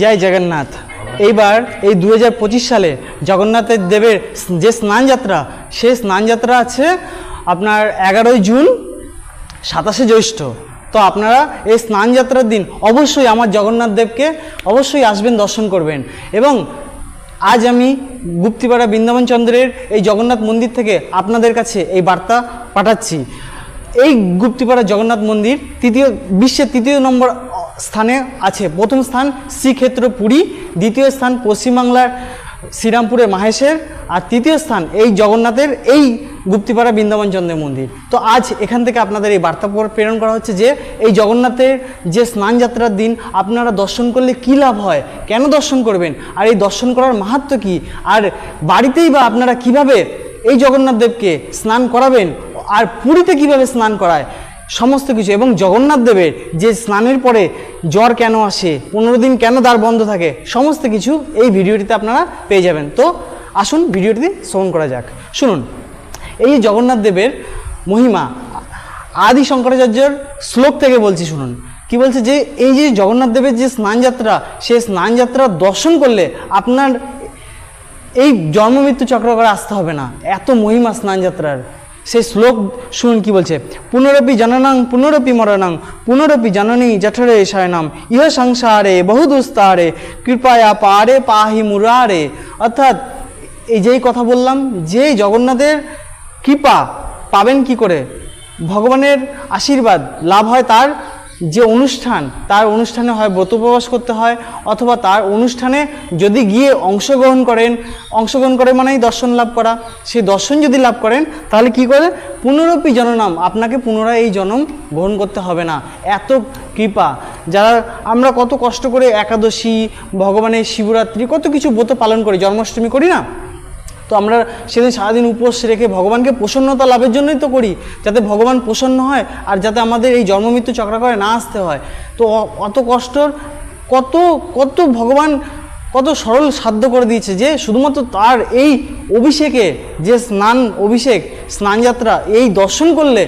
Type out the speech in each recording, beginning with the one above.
জয় জগন্নাথ। এইবার এই দু হাজার পঁচিশ সালে জগন্নাথের দেবের যে স্নানযাত্রা সেই স্নানযাত্রা আছে আপনার এগারোই জুন, সাতাশে জ্যৈষ্ঠ। তো আপনারা এই স্নানযাত্রার দিন অবশ্যই আমার জগন্নাথ দেবকে অবশ্যই আসবেন, দর্শন করবেন। এবং আজ আমি গুপ্তিপাড়া বৃন্দাবন চন্দ্রের এই জগন্নাথ মন্দির থেকে আপনাদের কাছে এই বার্তা পাঠাচ্ছি। এই গুপ্তিপাড়া জগন্নাথ মন্দির তৃতীয়, বিশ্বের তৃতীয় নম্বর স্থানে আছে। প্রথম স্থান শ্রীক্ষেত্র পুরী দ্বিতীয় স্থান পশ্চিমবাংলার শ্রীরামপুরের মাহেশের, আর তৃতীয় স্থান এই জগন্নাথের, এই গুপ্তিপাড়া বৃন্দাবন চন্দ্রের মন্দির। তো আজ এখান থেকে আপনাদের এই বার্তা প্রেরণ করা হচ্ছে যে, এই জগন্নাথের যে স্নানযাত্রার দিন, আপনারা দর্শন করলে কী লাভ হয়? কেন দর্শন করবেন? আর এই দর্শন করার মাহাত্ম কী? আর বাড়িতেই বা আপনারা কীভাবে এই জগন্নাথ দেবকে স্নান করাবেন? আর পুরীতে কীভাবে স্নান করায়? সমস্ত কিছু। এবং জগন্নাথ দেবের যে স্নানের পরে জ্বর কেন আসে, পনেরো দিন কেন দ্বার বন্ধ থাকে, সমস্ত কিছু এই ভিডিওটিতে আপনারা পেয়ে যাবেন। তো আসুন ভিডিওটিতে শ্রবণ করা যাক। শুনুন, এই জগন্নাথ দেবের মহিমা, আদি শঙ্করাচার্যের শ্লোক থেকে বলছি, শুনুন। কি বলছে যে, এই যে জগন্নাথ দেবের যে স্নানযাত্রা সেই স্নানযাত্রা দর্শন করলে আপনার এই জন্মমৃত্যু চক্র করে আসতে হবে না। এত মহিমা স্নানযাত্রার। সেই শ্লোক শুনুন কি বলছে, পুনরপি জননাং, পুনরপি মরণাং, পুনরপি জননী জঠরে শয়নাম, ইহ সংসারে বহু দুস্তারে, কৃপায়া পারে পাহি মুরারে। অর্থাৎ এই যেই কথা বললাম যে জগন্নাথের কৃপা পাবেন কি করে? ভগবানের আশীর্বাদ লাভ হয় তার যে অনুষ্ঠান, তার অনুষ্ঠানে হয় ব্রত উপবাস করতে হয় অথবা তার অনুষ্ঠানে যদি গিয়ে অংশগ্রহণ করেন, অংশগ্রহণ করে মানেই দর্শন লাভ করা। সেই দর্শন যদি লাভ করেন, তাহলে কি করে? পুনরপি জননাম, আপনাকে পুনরায় এই জনম গ্রহণ করতে হবে না। এত কৃপা। যারা আমরা কত কষ্ট করে একাদশী, ভগবানের শিবরাত্রি, কত কিছু ব্রত পালন করি, জন্মাষ্টমী করি না? তো আমরা সেদিন সারাদিন উপোস রেখে ভগবানকে প্রসন্নতা লাভের জন্যই তো করি, যাতে ভগবান প্রসন্ন হয় আর যাতে আমাদের এই জন্মমৃত্যু চক্রাকারে না আসতে হয়। তো অত কষ্টর কত কত ভগবান কত সরল সাধ্য করে দিয়েছে যে শুধুমাত্র তার এই অভিষেকে যে স্নান অভিষেক স্নানযাত্রা এই দর্শন করলে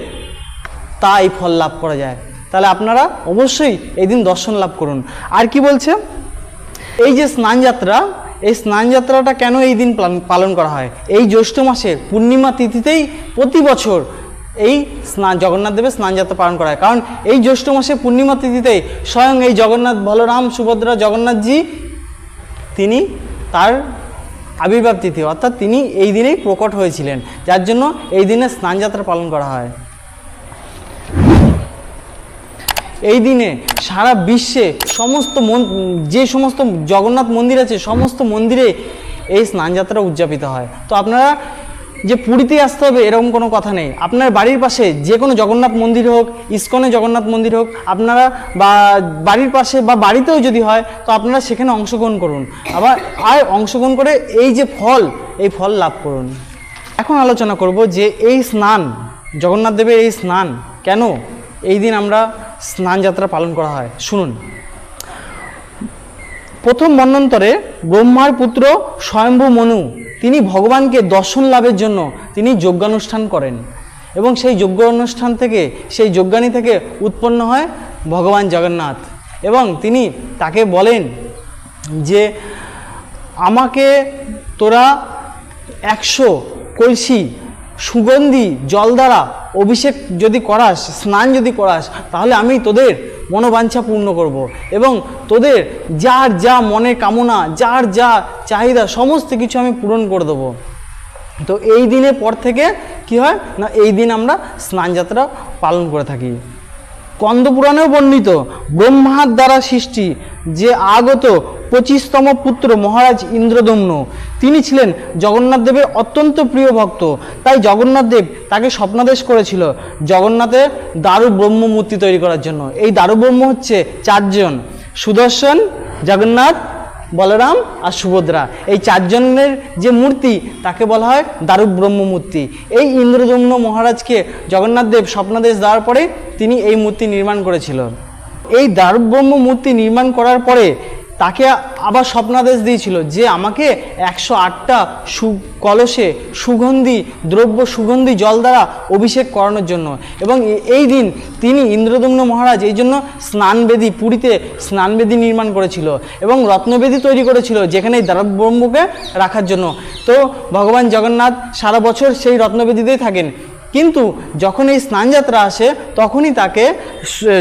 তা এই ফল লাভ করা যায়। তাহলে আপনারা অবশ্যই এই দিন দর্শন লাভ করুন। আর কি বলছে? এই যে স্নানযাত্রা এই স্নানযাত্রাটা কেন এই দিন পালন- করা হয়? এই জ্যৈষ্ঠ মাসের পূর্ণিমা তিথিতেই প্রতি বছর এই স্নান জগন্নাথ দেবের স্নানযাত্রা পালন করা হয়। কারণ এই জ্যৈষ্ঠ মাসে পূর্ণিমা তিথিতেই স্বয়ং এই জগন্নাথ বলরাম, সুভদ্রা জগন্নাথজি তিনি তার আবির্ভাব তিথি, অর্থাৎ তিনি এই দিনেই প্রকট হয়েছিলেন। যার জন্য এই দিনে স্নানযাত্রা পালন করা হয়। এই দিনে সারা বিশ্বে সমস্ত যে সমস্ত জগন্নাথ মন্দির আছে, সমস্ত মন্দিরে এই স্নানযাত্রা উদযাপিত হয়। তো আপনারা যে পুরীতে আসতে হবে, এরকম কোনো কথা নেই। আপনার বাড়ির পাশে যে কোনো জগন্নাথ মন্দির হোক, ইস্কনে জগন্নাথ মন্দির হোক, আপনারা বা বাড়ির পাশে বা বাড়িতেও যদি হয়, তো আপনারা সেখানে অংশগ্রহণ করুন। আবার আর অংশগ্রহণ করে এই যে ফল, এই ফল লাভ করুন। এখন আলোচনা করব যে এই স্নান, জগন্নাথ দেবের এই স্নান কেন? এই দিন আমরা স্নান যাত্রা পালন করা হয়। শুনুন। প্রথম মন্বন্তরে ব্রহ্মার পুত্র স্বয়ম্ভু মনু, তিনি ভগবানকে দর্শন লাভের জন্য তিনি যজ্ঞানুষ্ঠান করেন এবং সেই যজ্ঞ অনুষ্ঠান থেকে, সেই যজ্ঞানী থেকে উৎপন্ন হয় ভগবান জগন্নাথ এবং তিনি তাকে বলেন যে, আমাকে তোরা একশো কলসি সুগন্ধি, জল দ্বারা অভিষেক যদি করাস, স্নান যদি করাস, তাহলে আমি তোদের মনোবাঞ্ছা পূর্ণ করব এবং তোদের যার যা মনের কামনা, যার যা চাহিদা, সমস্ত কিছু আমি পূরণ করে দেবো। তো এই দিনের পর থেকে কি হয়? না, এই দিন আমরা স্নানযাত্রা পালন করে থাকি। কন্দপুরাণেও বর্ণিত ব্রহ্মার দ্বারা সৃষ্টি যে আগত পঁচিশতম পুত্র মহারাজ ইন্দ্রদম্ন। তিনি ছিলেন জগন্নাথ দেবের অত্যন্ত প্রিয় ভক্ত। তাই জগন্নাথ দেব তাকে স্বপ্নাদেশ করেছিল জগন্নাথের দারু ব্রহ্ম মূর্তি তৈরি করার জন্য। এই দারু ব্রহ্ম হচ্ছে চারজন। সুদর্শন, জগন্নাথ বলরাম আর সুভদ্রা। এই চারজনের যে মূর্তি, তাকে বলা হয় দারুব্রহ্ম মূর্তি এই ইন্দ্রদম্ন মহারাজকে জগন্নাথ দেব স্বপ্নাদেশ দেওয়ার পরে তিনি এই মূর্তি নির্মাণ করেছিল এই দারুক ব্রহ্ম মূর্তি নির্মাণ করার পরে তাকে আবার স্বপ্নাদেশ দিয়েছিল যে আমাকে একশো আটটা সু কলসে সুগন্ধি, দ্রব্য সুগন্ধি, জল দ্বারা অভিষেক করানোর জন্য। এবং এই দিন তিনি ইন্দ্রদম্ন মহারাজ এই জন্য স্নানবেদী, পুরীতে স্নানবেদী নির্মাণ করেছিল এবং রত্নবেদী তৈরি করেছিল যেখানে এই রাখার জন্য। তো ভগবান জগন্নাথ সারা বছর সেই রত্নবেদীতেই থাকেন। কিন্তু যখন এই স্নানযাত্রা আসে, তখনই তাকে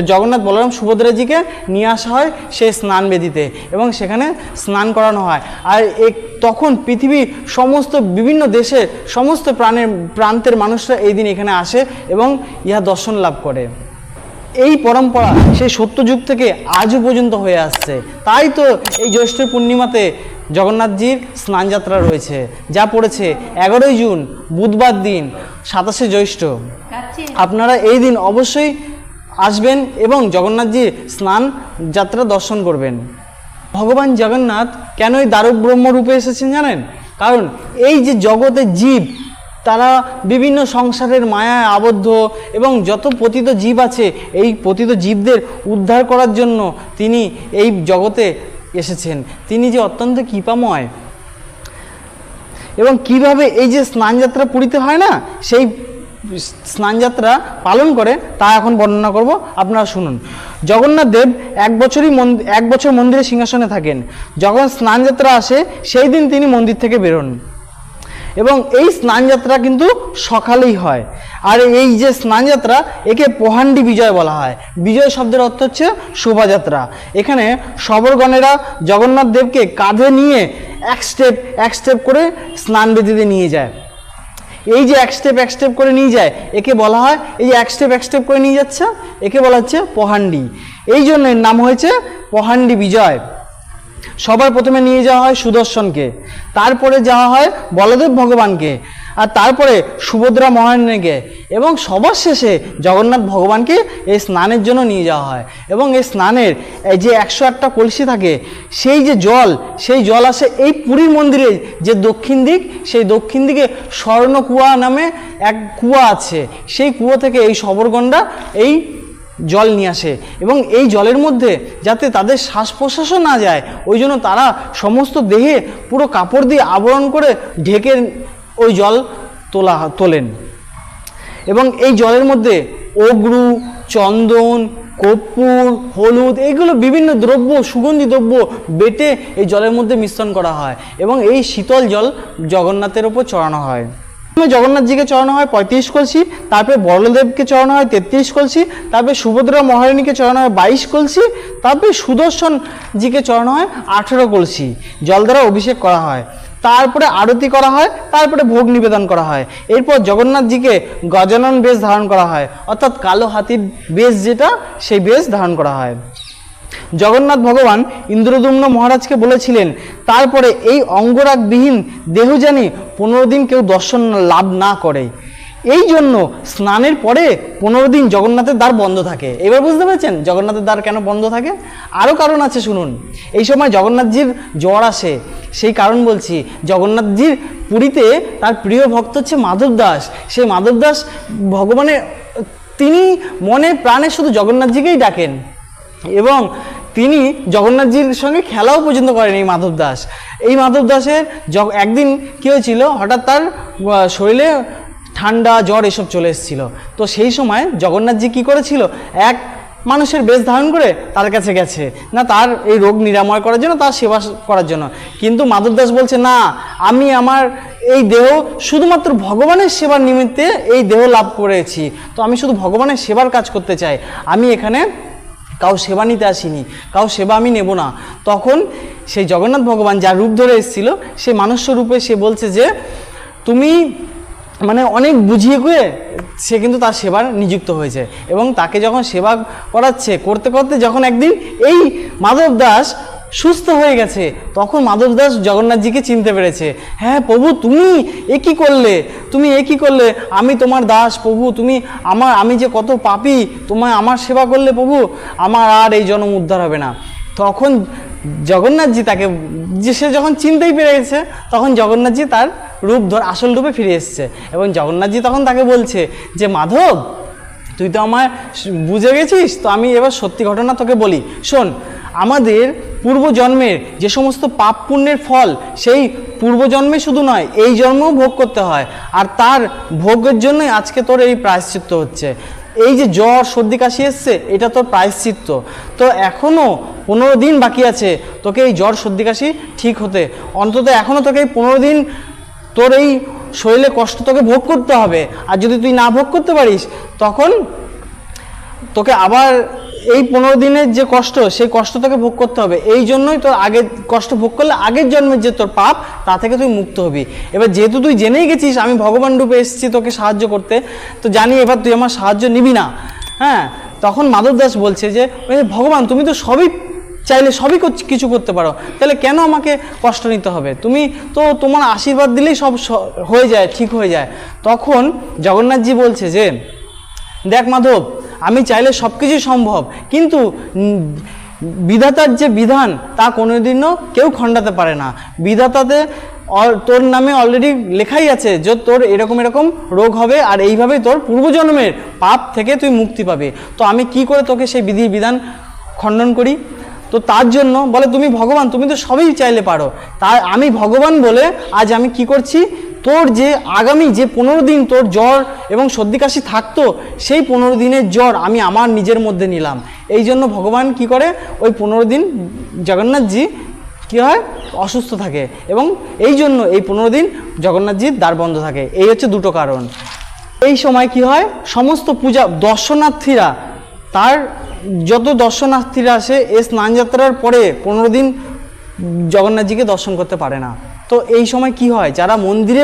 জগন্নাথ বলরাম সুভদ্রাজিকে নিয়ে আসা হয় সেই স্নানবেদিতে এবং সেখানে স্নান করানো হয়। আর এ তখন পৃথিবীর সমস্ত বিভিন্ন দেশের সমস্ত প্রাণের, প্রান্তের মানুষরা এই দিন এখানে আসে এবং ইহা দর্শন লাভ করে। এই পরম্পরা সেই সত্যযুগ থেকে আজও পর্যন্ত হয়ে আসছে। তাই তো এই জ্যৈষ্ঠ পূর্ণিমাতে জগন্নাথজির স্নানযাত্রা রয়েছে, যা পড়েছে এগারোই জুন, বুধবার দিন, সাতাশে জ্যৈষ্ঠ। আপনারা এই দিন অবশ্যই আসবেন এবং জগন্নাথজির স্নান যাত্রা দর্শন করবেন। ভগবান জগন্নাথ কেন এই দ্বারক ব্রহ্ম রূপে এসেছেন জানেন? কারণ এই যে জগতে জীব, তারা বিভিন্ন সংসারের মায়ায় আবদ্ধ এবং যত পতিত জীব আছে, এই পতিত জীবদের উদ্ধার করার জন্য তিনি এই জগতে এসেছেন। তিনি যে অত্যন্ত কৃপাময়। এবং কীভাবে এই যে স্নানযাত্রা পুরীতে হয় না, সেই স্নানযাত্রা পালন করে, তা এখন বর্ণনা করব। আপনারা শুনুন। জগন্নাথ দেব এক বছরই এক বছর মন্দিরে সিংহাসনে থাকেন। যখন স্নানযাত্রা আসে, সেই দিন তিনি মন্দির থেকে বেরোন। এবং এই স্নানযাত্রা কিন্তু সকালেই হয়। আর এই যে স্নানযাত্রা, একে পোহান্ডি বিজয় বলা হয়। বিজয় শব্দের অর্থ হচ্ছে শোভাযাত্রা। এখানে সবরগণেরা জগন্নাথ দেবকে কাঁধে নিয়ে এক স্টেপ এক স্টেপ করে স্নান বেদিতে নিয়ে যায়। এই যে এক স্টেপ এক স্টেপ করে নিয়ে যায়, একে বলা হয়, এই যে এক স্টেপ এক স্টেপ করে নিয়ে যাচ্ছে, একে বলা হচ্ছে পোহান্ডি। এই জন্য নাম হয়েছে পোহান্ডি বিজয়। সবার প্রথমে নিয়ে যাওয়া হয় সুদর্শনকে, তারপরে যাওয়া হয় বলদেব ভগবানকে, আর তারপরে সুভদ্রা মহারানীকে এবং সবার শেষে জগন্নাথ ভগবানকে এই স্নানের জন্য নিয়ে যাওয়া হয়। এবং এই স্নানের যে একশো আটটা কলসি থাকে, সেই যে জল, সেই জল আসে এই পুরীর মন্দিরে যে দক্ষিণ দিক, সেই দক্ষিণ দিকে স্বর্ণ কুয়া নামে এক কুয়া আছে। সেই কুয়া থেকে এই সবরগণ্ডা এই জল নিয়ে আসে এবং এই জলের মধ্যে যাতে তাদের শ্বাস প্রশ্বাসও না যায়, ওই জন্য তারা সমস্ত দেহে পুরো কাপড় দিয়ে আবরণ করে ঢেকে ওই জল তোলা, তোলেন। এবং এই জলের মধ্যে অগ্রু, চন্দন, কর্পূর, হলুদ এগুলো বিভিন্ন দ্রব্য, সুগন্ধি দ্রব্য বেটে এই জলের মধ্যে মিশ্রণ করা হয় এবং এই শীতল জল জগন্নাথের ওপর চড়ানো হয়। জগন্নাথজিকে চড়ানো হয় পঁয়ত্রিশ কলসি, তারপরে বলদেবকে চড়ানো হয় তেত্রিশ কলসি, তারপরে সুভদ্রা মহারানীকে চড়ানো হয় বাইশ কলসি, তারপরে সুদর্শনজিকে চড়ানো হয় আঠেরো কলসি। জল দ্বারা অভিষেক করা হয়। তারপরে আরতি করা হয়, তারপরে ভোগ নিবেদন করা হয়। এরপর জগন্নাথজিকে গজানন বেশ ধারণ করা হয়। অর্থাৎ কালো হাতির বেশ যেটা, সেই বেশ ধারণ করা হয়। জগন্নাথ ভগবান ইন্দ্রদুম্ন মহারাজকে বলেছিলেন, তারপরে এই অঙ্গরাগবিহীন দেহ জানি পনেরো দিন কেউ দর্শন লাভ না করে। এই জন্য স্নানের পরে পনেরো দিন জগন্নাথের দ্বার বন্ধ থাকে। এবার বুঝতে পারছেন জগন্নাথের দ্বার কেন বন্ধ থাকে? আরও কারণ আছে, শুনুন। এই সময় জগন্নাথজির জ্বর আসে। সেই কারণ বলছি, জগন্নাথজির পুরীতে তার প্রিয় ভক্ত হচ্ছে মাধব দাস। সেই মাধব দাস ভগবানের, তিনি মনে প্রাণে শুধু জগন্নাথজিকেই ডাকেন। এবং তিনি জগন্নাথজির সঙ্গে খেলাও পর্যন্ত করেন এই মাধব দাস। এই মাধব দাসের একদিন কী হয়েছিল, হঠাৎ তার শরীরে ঠান্ডা, জ্বর এসব চলে এসেছিল। তো সেই সময় জগন্নাথজি কি করেছিল, এক মানুষের বেশ ধারণ করে তার কাছে গেছে, না তার এই রোগ নিরাময় করার জন্য, তার সেবা করার জন্য। কিন্তু মাধব দাস বলছে, না, আমি আমার এই দেহ শুধুমাত্র ভগবানের সেবার নিমিত্তে এই দেহ লাভ করেছি। তো আমি শুধু ভগবানের সেবার কাজ করতে চাই। আমি এখানে কাউ সেবা নিতে আসিনি, কাউ সেবা আমি নেব না। তখন সেই জগন্নাথ ভগবান যার রূপ ধরে এসেছিল, সে মানুষ্য রূপে সে বলছে যে, তুমি মানে অনেক বুঝিয়ে গুয়ে সে কিন্তু তার সেবার নিযুক্ত হয়েছে এবং তাকে যখন সেবা করাচ্ছে, করতে করতে যখন একদিন এই মাধব দাস সুস্থ হয়ে গেছে। তখন মাধব দাস জগন্নাথজিকে চিনতে পেরেছে। হ্যাঁ প্রভু, তুমি এ কি করলে? তুমি এ কি করলে? আমি তোমার দাস, প্রভু, তুমি আমার, আমি যে কত পাপি, তোমায় আমার সেবা করলে প্রভু? আমার আর এই জন্ম উদ্ধার হবে না। তখন জগন্নাথজি তাকে, যে সে যখন চিনতেই পেরে গেছে, তখন জগন্নাথজি তার রূপ ধর, আসল রূপে ফিরে এসছে। এবং জগন্নাথজি তখন তাকে বলছে যে, মাধব তুই তো আমায় বুঝে গেছিস? তো আমি এবার সত্যি ঘটনা তোকে বলি। শোন, আমাদের পূর্বজন্মের যে সমস্ত পাপ পুণ্যের ফল, সেই পূর্বজন্মে শুধু নয়, এই জন্মেও ভোগ করতে হয়। আর তার ভোগের জন্যই আজকে তোর এই প্রায়শ্চিত্ত হচ্ছে। এই যে জ্বর, সর্দি, কাশি এসছে, এটা তোর প্রায়শ্চিত্ত। তো এখনও পনেরো দিন বাকি আছে তোকে এই জ্বর, সর্দি, কাশি ঠিক হতে। অন্তত এখনও তোকে এই পনেরো দিন তোর এই শরীরে কষ্ট তোকে ভোগ করতে হবে। আর যদি তুই না ভোগ করতে পারিস, তখন তোকে আবার এই পনেরো দিনের যে কষ্ট, সেই কষ্ট তোকে ভোগ করতে হবে। এই জন্যই তোর আগে কষ্ট ভোগ করলে আগের জন্মের যে তোর পাপ, তা থেকে তুই মুক্ত হবি। এবার যেহেতু তুই জেনেই গেছিস, আমি ভগবান রূপে এসেছি তোকে সাহায্য করতে, তো জানি এবার তুই আমার সাহায্য নিবি না। হ্যাঁ তখন মাধব দাস বলছে যে "এ ভগবান, তুমি তো সবই চাইলে সবই কিছু করতে পারো। তাহলে কেন আমাকে কষ্ট নিতে হবে? তুমি তো তোমার আশীর্বাদ দিলেই সব হয়ে যায়, ঠিক হয়ে যায়। তখন জগন্নাথজি বলছে যে, দেখ মাধব, আমি চাইলে সব কিছুই সম্ভব, কিন্তু বিধাতার যে বিধান, তা কোনোদিনও কেউ খণ্ডাতে পারে না। বিধাতাতে তোর নামে অলরেডি লেখাই আছে যে তোর এরকম এরকম রোগ হবে, আর এইভাবেই তোর পূর্বজন্মের পাপ থেকে তুই মুক্তি পাবে। তো আমি কি করে তোকে সেই বিধি বিধান খণ্ডন করি? তো তার জন্য বলে, তুমি ভগবান, তুমি তো সবই চাইলে পারো। তাই আমি ভগবান বলে আজ আমি কি করছি? তোর যে আগামী যে পনেরো দিন তোর জ্বর এবং সর্দি কাশি থাকতো, সেই পনেরো দিনের জ্বর আমি আমার নিজের মধ্যে নিলাম। এই জন্য ভগবান কি করে? ওই পনেরো দিন জগন্নাথজি কী হয়? অসুস্থ থাকে এবং এই জন্য এই পনেরো দিন জগন্নাথজির দ্বার বন্ধ থাকে। এই হচ্ছে দুটো কারণ। এই সময় কি হয়? সমস্ত পূজা দর্শনার্থীরা তার যত দর্শনার্থীরা আসে এই স্নানযাত্রার পরে পনেরো দিন জগন্নাথজিকে দর্শন করতে পারে না। তো এই সময় কি হয়? যারা মন্দিরে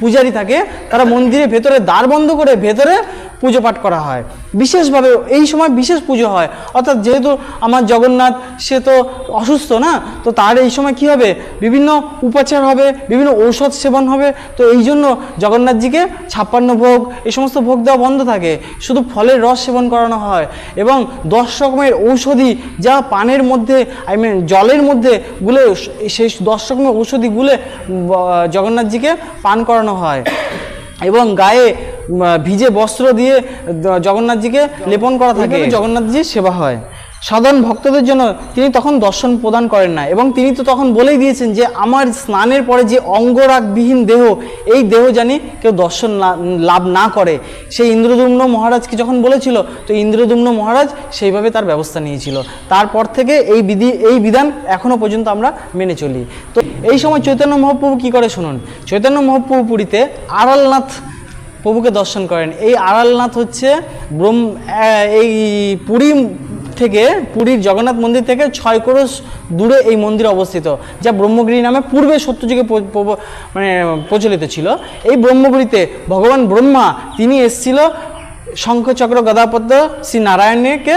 পূজারি থাকে, তারা মন্দিরের ভেতরে দ্বার বন্ধ করে ভেতরে পুজো পাঠ করা হয়। বিশেষভাবে এই সময় বিশেষ পুজো হয়। অর্থাৎ যেহেতু আমার জগন্নাথ, সে তো অসুস্থ না, তো তার এই সময় কি হবে? বিভিন্ন উপাচার হবে, বিভিন্ন ঔষধ সেবন হবে। তো এই জন্য জগন্নাথজিকে ছাপ্পান্ন ভোগ, এই সমস্ত ভোগ দেওয়া বন্ধ থাকে। শুধু ফলের রস সেবন করানো হয় এবং দশ রকমের ঔষধি যা পানের মধ্যে আই মিন জলের মধ্যে গুলে, সেই দশ রকমের ঔষধি গুলে জগন্নাথজিকে পান করানো হয়। এবং গায়ে ভিজে বস্ত্র দিয়ে জগন্নাথজিকে লেপন করা থাকে। জগন্নাথজির সেবা হয়। সাধারণ ভক্তদের জন্য তিনি তখন দর্শন প্রদান করেন না এবং তিনি তো তখন বলেই দিয়েছেন যে, আমার স্নানের পরে যে অঙ্গরাগবিহীন দেহ, এই দেহ জানি কেউ দর্শন লাভ না করে। সেই ইন্দ্রদুম্ন মহারাজকে যখন বলেছিল, তো ইন্দ্রদুম্ন মহারাজ সেইভাবে তার ব্যবস্থা নিয়েছিল। তারপর থেকে এই বিধি, এই বিধান এখনও পর্যন্ত আমরা মেনে চলি। তো এই সময় চৈতন্য মহাপ্রভু কি করে শুনুন? চৈতন্য মহাপ্রভু পুরীতে আড়ালনাথ প্রভুকে দর্শন করেন। এই আড়ালনাথ হচ্ছে ব্রহ্ম এই পুরী থেকে, পুরীর জগন্নাথ মন্দির থেকে ছয় ক্রোশ দূরে এই মন্দির অবস্থিত, যা ব্রহ্মগিরি নামে পূর্বে সত্যযুগে মানে প্রচলিত ছিল। এই ব্রহ্মগিরিতে ভগবান ব্রহ্মা, তিনি এসেছিল শঙ্খচক্র গদাপদ্ম শ্রী নারায়ণকে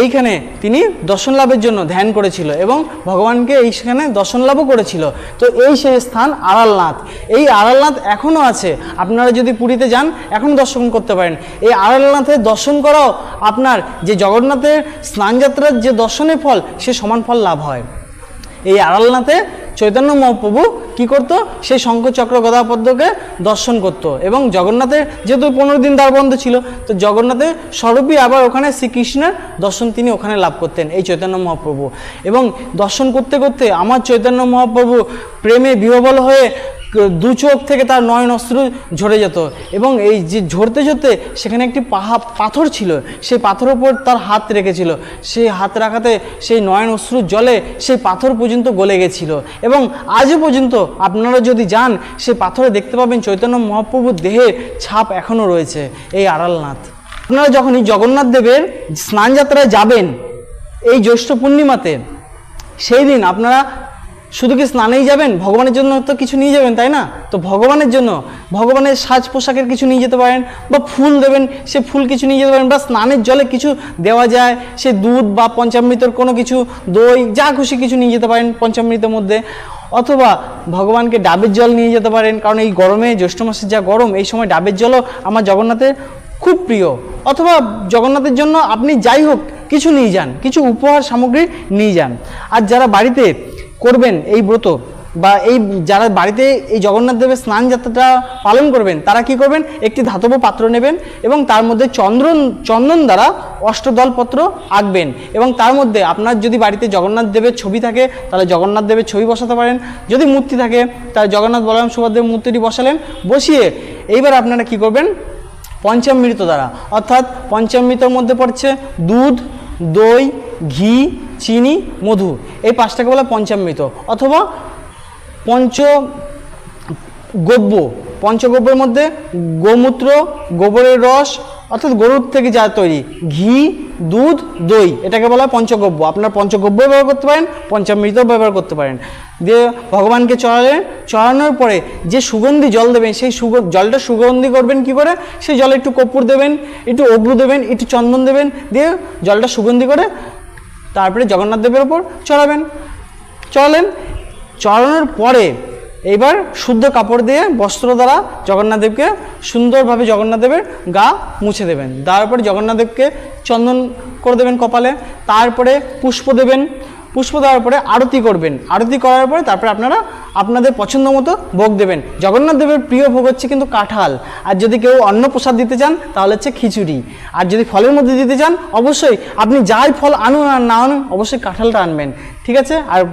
এইখানে তিনি দর্শন লাভের জন্য ধ্যান করেছিল এবং ভগবানকে এইখানে দর্শন লাভও করেছিল। তো এই সেই স্থান আড়ালনাথ। এই আড়ালনাথ এখনও আছে। আপনারা যদি পুরীতে যান, এখন দর্শন করতে পারেন। এই আড়ালনাথের দর্শন করাও আপনার যে জগন্নাথের স্নানযাত্রার যে দর্শনের ফল, সে সমান ফল লাভ হয়। এই আড়ালনাথে চৈতন্য মহাপ্রভু কি করত? সেই শঙ্খচক্র গদাপদ্মকে দর্শন করত এবং জগন্নাথের যেহেতু পনেরো দিন দ্বার বন্ধ ছিল, তো জগন্নাথের স্বরূপই আবার ওখানে শ্রীকৃষ্ণের দর্শন তিনি ওখানে লাভ করতেন এই চৈতন্য মহাপ্রভু। এবং দর্শন করতে করতে আমার চৈতন্য মহাপ্রভু প্রেমে বিহবল হয়ে দু চোখ থেকে তার নয়ন অশ্রু ঝরে যেত এবং এই যে ঝরতে ঝরতে সেখানে একটি পাহা পাথর ছিল, সেই পাথরের ওপর তার হাত রেখেছিল। সেই হাত রাখাতে সেই নয়ন অশ্রুর জলে সেই পাথর পর্যন্ত গলে গেছিল। এবং আজও পর্যন্ত আপনারা যদি যান, সেই পাথরে দেখতে পাবেন চৈতন্য মহাপ্রভুর দেহের ছাপ এখনও রয়েছে, এই আড়ালনাথ। আপনারা যখন এই জগন্নাথ দেবের স্নানযাত্রায় যাবেন, এই জ্যৈষ্ঠ পূর্ণিমাতে, সেই দিন আপনারা শুধু কি স্নানেই যাবেন? ভগবানের জন্য তো কিছু নিয়ে যাবেন, তাই না? তো ভগবানের জন্য, ভগবানের সাজ পোশাকের কিছু নিয়ে যেতে পারেন বা ফুল দেবেন, সে ফুল কিছু নিয়ে যেতে পারেন বা স্নানের জলে কিছু দেওয়া যায়, সে দুধ বা পঞ্চামৃতর কোনো কিছু, দই, যা খুশি কিছু নিয়ে যেতে পারেন পঞ্চামৃতের মধ্যে। অথবা ভগবানকে ডাবের জল নিয়ে যেতে পারেন, কারণ এই গরমে, জ্যৈষ্ঠ মাসের যা গরম, এই সময় ডাবের জলও আমার জগন্নাথের খুব প্রিয়। অথবা জগন্নাথের জন্য আপনি যাই হোক, কিছু নিয়ে যান, কিছু উপহার সামগ্রী নিয়ে যান। আর যারা বাড়িতে করবেন এই ব্রত বা এই যারা বাড়িতে এই জগন্নাথ দেবের স্নান যাত্রাটা পালন করবেন, তারা কি করবেন? একটি ধাতব পাত্র নেবেন এবং তার মধ্যে চন্দ্রন, চন্দন দ্বারা অষ্টদলপত্র আঁকবেন এবং তার মধ্যে আপনার যদি বাড়িতে জগন্নাথ দেবের ছবি থাকে, তাহলে জগন্নাথ দেবের ছবি বসাতে পারেন। যদি মূর্তি থাকে, তাহলে জগন্নাথ বলরাম সুভদ্রের মূর্তিটি বসালেন। বসিয়ে এইবার আপনারা কি করবেন? পঞ্চামৃত দ্বারা, অর্থাৎ পঞ্চামৃতর মধ্যে পড়ছে দুধ, দই ঘি, চিনি, মধু। এই পাঁচটাকে বলা পঞ্চামৃত। অথবা পঞ্চ গব্য। পঞ্চগব্যের মধ্যে গোমূত্র, গোবরের রস, অর্থাৎ গরুর থেকে যা তৈরি। ঘি, দুধ, দই, এটাকে বলা হয় পঞ্চগব্য। আপনার পঞ্চগব্য ব্যবহার করতে পারেন পঞ্চামৃত ব্যবহার করতে পারেন। দিয়ে ভগবানকে চড়ালেন চড়ানোর পরে যে সুগন্ধি জল দেবেন, সেই সুগ, জলটা সুগন্ধি করবেন কি করে? সেই জলে একটু কর্পূর দেবেন, একটু অগ্রু দেবেন, একটু চন্দন দেবেন, দিয়ে জলটা সুগন্ধি করে তারপরে জগন্নাথ দেবের ওপর চড়াবেন। চড়ালেন। চড়ানোর পরে এইবার শুদ্ধ কাপড় দিয়ে বস্ত্র দ্বারা জগন্নাথদেবকে সুন্দরভাবে জগন্নাথদেবের গা মুছে দেবেন। তারপরে জগন্নাথ দেবকে চন্দন করে দেবেন কপালে। তারপরে পুষ্প দেবেন। পুষ্প দেওয়ার পরে আরতি করবেন। আরতি করার পরে তারপরে আপনারা আপনাদের পছন্দ মতো ভোগ দেবেন। জগন্নাথ দেবের প্রিয় ভোগ হচ্ছে কিন্তু কাঁঠাল। আর যদি কেউ অন্ন প্রসাদ দিতে চান, তাহলে হচ্ছে খিচুড়ি। আর যদি ফলের মধ্যে দিতে চান, অবশ্যই আপনি যাই ফল আনুন আর না আনুন, অবশ্যই কাঁঠালটা আনবেন। ঠিক আছে? আর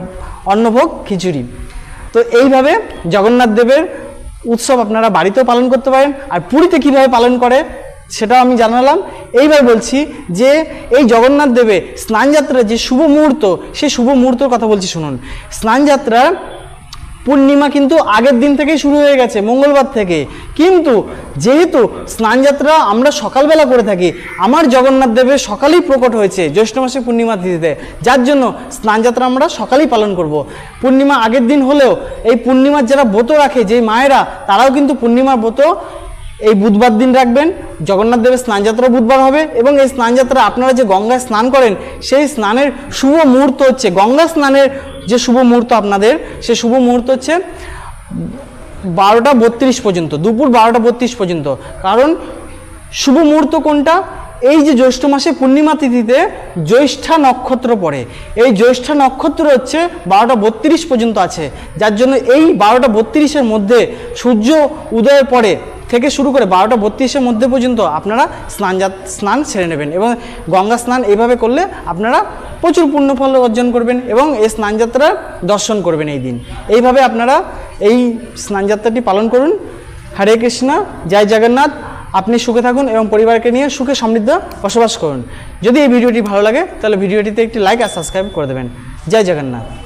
অন্নভোগ, খিচুড়ি। তো এইভাবে জগন্নাথ দেবের উৎসব আপনারা বাড়িতেও পালন করতে পারেন। আর পুরীতে কীভাবে পালন করে সেটাও আমি জানালাম। এইবার বলছি যে এই জগন্নাথ দেবের স্নানযাত্রার যে শুভ মুহূর্ত, সেই শুভ মুহূর্তের কথা বলছি, শুনুন। স্নানযাত্রার পূর্ণিমা কিন্তু আগের দিন থেকেই শুরু হয়ে গেছে, মঙ্গলবার থেকে। কিন্তু যেহেতু স্নানযাত্রা আমরা সকালবেলা করে থাকি, আমার জগন্নাথ দেবের সকালেই প্রকট হয়েছে জ্যৈষ্ঠ মাসে পূর্ণিমা তিথিতে। যার জন্য স্নানযাত্রা আমরা সকালেই পালন করব। পূর্ণিমা আগের দিন হলেও এই পূর্ণিমার যারা ব্রত রাখে, যেই মায়েরা, তারাও কিন্তু পূর্ণিমার ব্রত এই বুধবার দিন রাখবেন। জগন্নাথ দেবের স্নানযাত্রা বুধবার হবে এবং এই স্নানযাত্রা আপনারা যে গঙ্গায় স্নান করেন, সেই স্নানের শুভ মুহূর্ত হচ্ছে গঙ্গা স্নানের যে শুভ মুহূর্ত আপনাদের, সে শুভ মুহূর্ত হচ্ছে বারোটা বত্রিশ পর্যন্ত, দুপুর বারোটা বত্রিশ পর্যন্ত। কারণ শুভ মুহূর্ত কোনটা? এই যে জ্যৈষ্ঠ মাসে পূর্ণিমা তিথিতে জ্যৈষ্ঠা নক্ষত্র পড়ে। এই জ্যৈষ্ঠা নক্ষত্র হচ্ছে বারোটা বত্রিশ পর্যন্ত আছে। যার জন্য এই বারোটা বত্রিশের মধ্যে সূর্য উদয়ের পরে থেকে শুরু করে বারোটা বত্রিশের মধ্যে পর্যন্ত আপনারা স্নান স্নান সেরে নেবেন এবং গঙ্গা স্নান এইভাবে করলে আপনারা প্রচুর পুণ্যফল অর্জন করবেন এবং এই স্নানযাত্রার দর্শন করবেন এই দিন। এইভাবে আপনারা এই স্নানযাত্রাটি পালন করুন। হরে কৃষ্ণা, জয় জগন্নাথ। আপনি সুখে থাকুন এবং পরিবারকে নিয়ে সুখে সমৃদ্ধ বসবাস করুন। যদি এই ভিডিওটি ভালো লাগে, তাহলে ভিডিওটিতে একটি লাইক আর সাবস্ক্রাইব করে দেবেন। জয় জগন্নাথ।